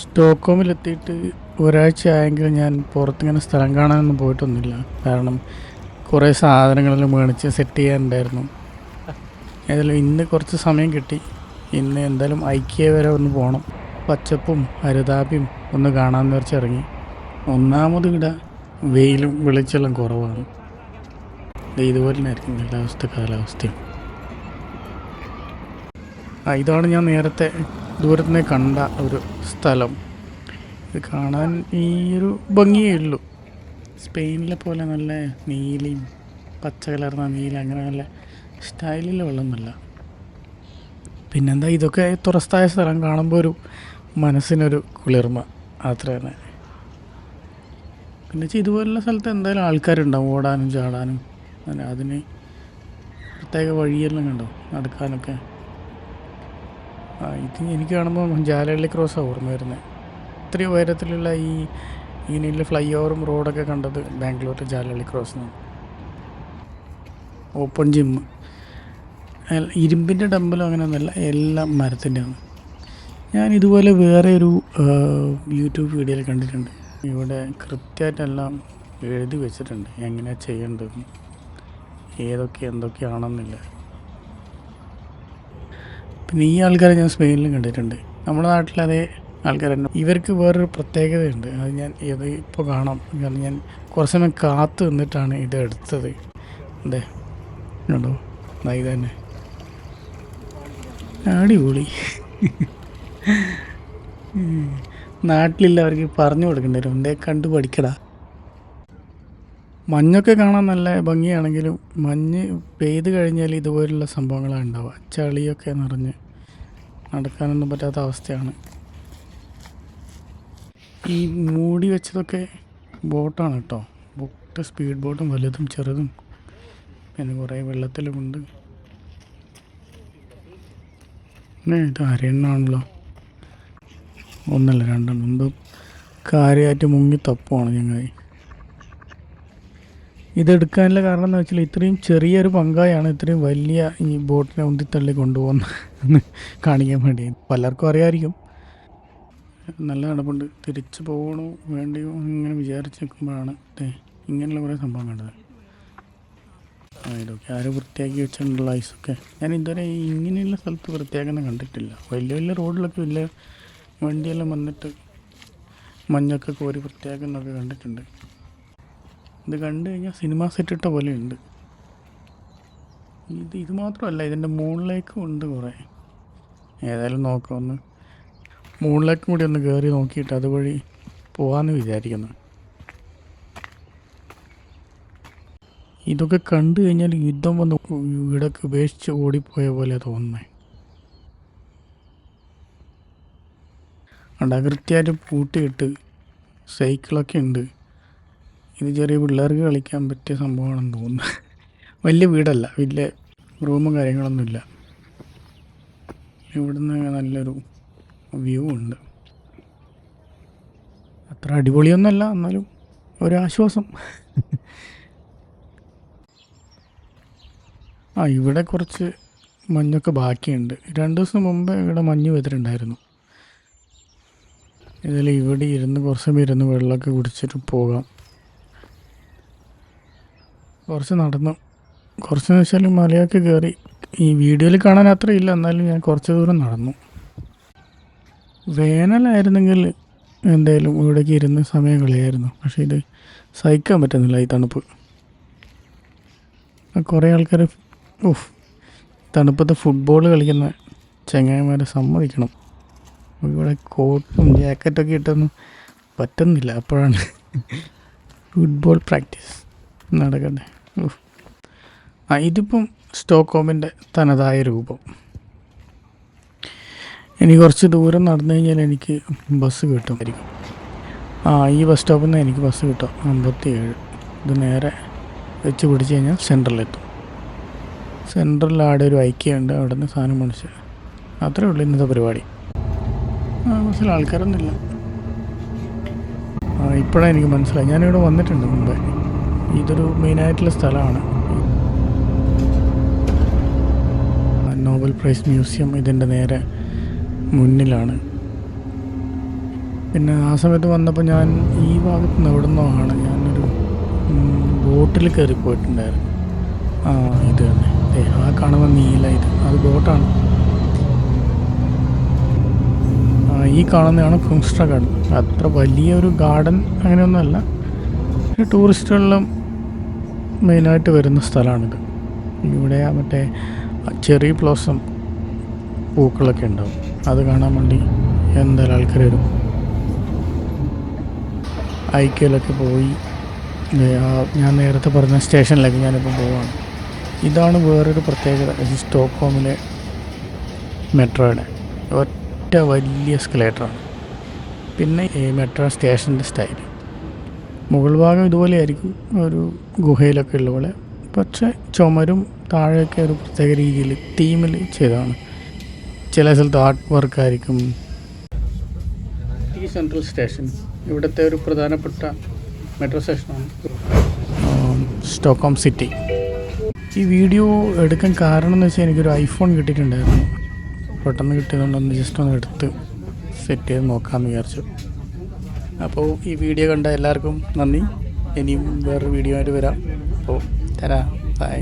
സ്റ്റോക്കോമിലെത്തിയിട്ട് ആയെങ്കിൽ ഞാൻ പുറത്തിങ്ങനെ സ്ഥലം കാണാനൊന്നും പോയിട്ടൊന്നുമില്ല. കാരണം കുറേ സാധനങ്ങളെല്ലാം മേടിച്ച് സെറ്റ് ചെയ്യാനുണ്ടായിരുന്നു. ഏതായാലും ഇന്ന് കുറച്ച് സമയം കിട്ടി. ഇന്ന് എന്തായാലും ഐക്യ വരെ ഒന്ന് പോകണം പച്ചപ്പും ഹരിതാപിയും ഒന്ന് കാണാമെന്ന് വെച്ചിറങ്ങി ഒന്നാമത് ഇവിടെ വെയിലും വെളിച്ചെല്ലാം കുറവാണ്. ഇതുപോലെ തന്നെ ആയിരിക്കും കാലാവസ്ഥ കാലാവസ്ഥയും. ഇതാണ് ഞാൻ നേരത്തെ ദൂരത്തുനിന്ന് കണ്ട ഒരു സ്ഥലം. ഇത് കാണാൻ ഈ ഒരു ഭംഗിയേ ഉള്ളൂ. സ്പെയിനിലെ പോലെ നല്ല നീലയും പച്ച കലർന്ന നീല അങ്ങനെ നല്ല സ്റ്റൈലിലെ വെള്ളമൊന്നുമല്ല പിന്നെന്താ ഇതൊക്കെ തുറസ്തായ സ്ഥലം കാണുമ്പോൾ ഒരു മനസ്സിനൊരു കുളിർമ. അത്ര തന്നെ. പിന്നെ ഇതുപോലുള്ള സ്ഥലത്ത് എന്തായാലും ആൾക്കാരുണ്ടാവും ഓടാനും ചാടാനും. അതിന് പ്രത്യേക വഴിയെല്ലാം കണ്ടോ? നടക്കാനൊക്കെ. ഇത് എനിക്ക് കാണുമ്പോൾ ജാലഹള്ളി ക്രോസ് ഓർമ്മ വരുന്നത് ഇത്രയും ഉയരത്തിലുള്ള ഈ ഇങ്ങനെയുള്ള ഫ്ലൈ ഓവറും റോഡൊക്കെ കണ്ടത് ബാംഗ്ലൂർ ജാലഹള്ളി ക്രോസ് എന്നാണ് ഓപ്പൺ ജിം ഇരുമ്പിന്റെ ഡമ്പലും അങ്ങനെ ഒന്നല്ല എല്ലാം മരത്തിന്റെയാണ് ഞാൻ ഇതുപോലെ വേറെ ഒരു യൂട്യൂബ് വീഡിയോയിൽ കണ്ടിട്ടുണ്ട്. ഇവിടെ കൃത്യമായിട്ടെല്ലാം എഴുതി വെച്ചിട്ടുണ്ട് എങ്ങനെയാണ് ചെയ്യേണ്ടതെന്ന്. ഏതൊക്കെ എന്തൊക്കെയാണെന്നില്ല. പിന്നെ ഈ ആൾക്കാരെ ഞാൻ സ്പെയിനിലും കണ്ടിട്ടുണ്ട്. നമ്മുടെ നാട്ടിൽ അതേ ആൾക്കാർ തന്നെ. ഇവർക്ക് വേറൊരു പ്രത്യേകതയുണ്ട്. അത് ഞാൻ ഇത് ഇപ്പോൾ കാണാം. കാരണം ഞാൻ കുറച്ച് സമയം കാത്തു നിന്നിട്ടാണ് ഇത് എടുത്തത്. അതെ ഉണ്ടോ ഇത് തന്നെ. അടിപൊളി. നാട്ടിലില്ല അവർക്ക് പറഞ്ഞു കൊടുക്കേണ്ടി വരും. എന്തേ കണ്ടു പഠിക്കടാ. മഞ്ഞൊക്കെ കാണാൻ നല്ല ഭംഗിയാണെങ്കിലും മഞ്ഞ് പെയ്ത് കഴിഞ്ഞാൽ ഇതുപോലുള്ള സംഭവങ്ങളാണ് ഉണ്ടാവുക. ചളിയൊക്കെ നിറഞ്ഞ് നടക്കാനൊന്നും പറ്റാത്ത അവസ്ഥയാണ്. ഈ മൂടി വെച്ചതൊക്കെ ബോട്ടാണ് കേട്ടോ. ബോട്ട് സ്പീഡ് ബോട്ടും വലുതും ചെറുതും. പിന്നെ കുറേ വെള്ളത്തിലുമുണ്ട് ഇത് അരയണ്ണാണല്ലോ. ഒന്നല്ല രണ്ടെണ്ണം. എന്തോ കാര്യമായിട്ട് മുങ്ങി തപ്പുവാണ് ചങ്ങായി ഇതെടുക്കാനുള്ള കാരണം എന്ന് വെച്ചാൽ ഇത്രയും ചെറിയൊരു പങ്കായാണ് ഇത്രയും വലിയ ഈ ബോട്ടിനെ ഉന്തിത്തള്ളി കൊണ്ടുപോകുന്ന കാണിക്കാൻ വേണ്ടി. പലർക്കും അറിയാമായിരിക്കും. നല്ല നടപ്പുണ്ട്. തിരിച്ചു പോകണോ വേണ്ടിയോ ഇങ്ങനെ വിചാരിച്ച് നിൽക്കുമ്പോഴാണ് ഇങ്ങനെയുള്ള കുറേ സംഭവം കണ്ടത്. ഇതൊക്കെ ആരും വൃത്തിയാക്കി വെച്ചിട്ടുള്ള ഐസൊക്കെ ഞാൻ ഇതുവരെ ഇങ്ങനെയുള്ള സ്ഥലത്ത് വൃത്തിയാക്കുന്ന കണ്ടിട്ടില്ല. വലിയ വലിയ റോഡിലൊക്കെ വലിയ വണ്ടിയെല്ലാം വന്നിട്ട് മഞ്ഞൊക്കെ കോരി വൃത്തിയാക്കുന്നൊക്കെ കണ്ടിട്ടുണ്ട്. ഇത് കണ്ടു കഴിഞ്ഞാൽ സിനിമ സെറ്റ് ഇട്ട പോലെ ഉണ്ട്. ഇത് ഇത് മാത്രമല്ല ഇതിന്റെ മുകളിലേക്കും ഉണ്ട് കുറേ. ഏതായാലും നോക്കാം ഒന്ന്. മുകളിലേക്കും കൂടി ഒന്ന് കയറി നോക്കിയിട്ട് അതുവഴി പോകാമെന്ന് വിചാരിക്കുന്നു. ഇതൊക്കെ കണ്ടു കഴിഞ്ഞാൽ യുദ്ധം വന്ന് ഇടയ്ക്ക് ഉപേക്ഷിച്ച് ഓടിപ്പോയ പോലെ തോന്നുന്നത് അണ്ടാകൃത്യായിട്ട് പൂട്ടിയിട്ട് സൈക്കിളൊക്കെ ഉണ്ട്. ഇത് ചെറിയ പിള്ളേർക്ക് കളിക്കാൻ പറ്റിയ സംഭവമാണെന്ന് തോന്നുന്നു. വലിയ വീടല്ല. വലിയ റൂമും കാര്യങ്ങളൊന്നുമില്ല. ഇവിടുന്ന് നല്ലൊരു വ്യൂ ഉണ്ട്. അത്ര അടിപൊളിയൊന്നുമല്ല. എന്നാലും ഒരാശ്വാസം. ആ ഇവിടെ കുറച്ച് മഞ്ഞൊക്കെ ബാക്കിയുണ്ട്. രണ്ട് ദിവസം മുമ്പ് ഇവിടെ മഞ്ഞ് വെതിരുണ്ടായിരുന്നു ഇതിൽ ഇവിടെ ഇരുന്ന് കുറച്ച് സമയം ഇരുന്ന് വെള്ളമൊക്കെ കുടിച്ചിട്ട് പോകാം. കുറച്ച് നടന്നു. കുറച്ചെന്ന് വെച്ചാൽ മലയൊക്കെ കയറി ഈ വീഡിയോയിൽ കാണാൻ അത്ര ഇല്ല. എന്നാലും ഞാൻ കുറച്ച് ദൂരം നടന്നു. വേനലായിരുന്നെങ്കിൽ എന്തായാലും ഇവിടേക്ക് ഇരുന്ന് സമയം കളിയായിരുന്നു. പക്ഷേ ഇത് സഹിക്കാൻ പറ്റുന്നില്ല ഈ തണുപ്പ്. കുറേ ആൾക്കാർ ഓഫ് തണുപ്പത്ത് ഫുട്ബോൾ കളിക്കുന്ന ചങ്ങായിമാരെ സമ്മതിക്കണം. ഇവിടെ കോട്ടും ജാക്കറ്റൊക്കെ ഇട്ടൊന്നും പറ്റുന്നില്ല. അപ്പോഴാണ് ഫുട്ബോൾ പ്രാക്ടീസ് നടക്കട്ടെ. ആ ഇതിപ്പം സ്റ്റോക്കോമിന്റെ തനതായ രൂപം. ഇനി കുറച്ച് ദൂരം നടന്നു കഴിഞ്ഞാൽ എനിക്ക് ബസ് കിട്ടുമായിരിക്കും ആ ഈ ബസ് സ്റ്റോപ്പിൽ നിന്ന് എനിക്ക് ബസ് കിട്ടും. അമ്പത്തി ഏഴ് ഇത് നേരെ വെച്ച് പിടിച്ച് കഴിഞ്ഞാൽ സെന്ററിലെത്തും സെൻട്രലിൽ ആടെ ഒരു ഐക്യമുണ്ട് അവിടെ നിന്ന് സാധനം മേടിച്ച്. അത്രേ ഉള്ളൂ ഇന്നത്തെ പരിപാടി. ആ ബസ്സിൽ ആൾക്കാരൊന്നുമില്ല. ഇപ്പോഴാണ് എനിക്ക് മനസ്സിലായി ഞാനിവിടെ വന്നിട്ടുണ്ട് മുമ്പേ. ഇതൊരു മെയിനായിട്ടുള്ള സ്ഥലമാണ്. നോബൽ പ്രൈസ് മ്യൂസിയം ഇതിന്റെ നേരെ മുന്നിലാണ്. പിന്നെ ആ സമയത്ത് വന്നപ്പോൾ ഞാൻ ഈ ഭാഗത്ത് നിന്ന് എവിടെ നിന്നോ ആണ് ഞാനൊരു ബോട്ടിൽ കയറി പോയിട്ടുണ്ടായിരുന്നു. ആ ഇത് തന്നെ. ആ കാണുന്ന നീല ഇത്. അത് ബോട്ടാണ്. ഈ കാണുന്നതാണ് കുങ്സ്ട്ര ഗാർഡൻ അത്ര വലിയൊരു ഗാർഡൻ അങ്ങനെയൊന്നുമല്ല. ടൂറിസ്റ്റുകളിലും മെയിനായിട്ട് വരുന്ന സ്ഥലമാണിത്. ഇവിടെ മറ്റേ ചെറി ബ്ലോസം പൂക്കളൊക്കെ ഉണ്ടാവും. അത് കാണാൻ വേണ്ടി എന്തായാലും ആൾക്കാർ വരും. ഐക്യയിലൊക്കെ പോയി ഞാൻ നേരത്തെ പറഞ്ഞ സ്റ്റേഷനിലേക്ക് ഞാനിപ്പോൾ പോവാണ്. ഇതാണ് വേറൊരു പ്രത്യേകത സ്റ്റോക്ക്ഹോമിലെ മെട്രോയുടെ. ഒറ്റ വലിയ സ്കലേറ്ററാണ് പിന്നെ ഈ മെട്രോ സ്റ്റേഷന്റെ സ്റ്റൈൽ മുകൾ ഭാഗം ഇതുപോലെ ആയിരിക്കും ഒരു ഗുഹയിലൊക്കെ ഉള്ള പോലെ. പക്ഷേ ചുമരും താഴെയൊക്കെ ഒരു പ്രത്യേക രീതിയിൽ തീമിൽ ചെയ്തതാണ്. ചില സ്ഥലത്ത് ആർട്ട് വർക്കായിരിക്കും ടി സെൻട്രൽ സ്റ്റേഷൻ ഇവിടുത്തെ ഒരു പ്രധാനപ്പെട്ട മെട്രോ സ്റ്റേഷനാണ് സ്റ്റോക്കോം സിറ്റി ഈ വീഡിയോ എടുക്കാൻ കാരണം എന്ന് വെച്ചാൽ എനിക്കൊരു ഐഫോൺ കിട്ടിയിട്ടുണ്ടായിരുന്നു. പെട്ടെന്ന് കിട്ടിയതുകൊണ്ടൊന്ന് ജസ്റ്റ് ഒന്ന് എടുത്ത് സെറ്റ് ചെയ്ത് നോക്കാമെന്ന് വിചാരിച്ചു. അപ്പോൾ ഈ വീഡിയോ കണ്ട എല്ലാവർക്കും നന്ദി. ഇനിയും വേറൊരു വീഡിയോ ആയിട്ട് വരാം. അപ്പോൾ തരാം. ബൈ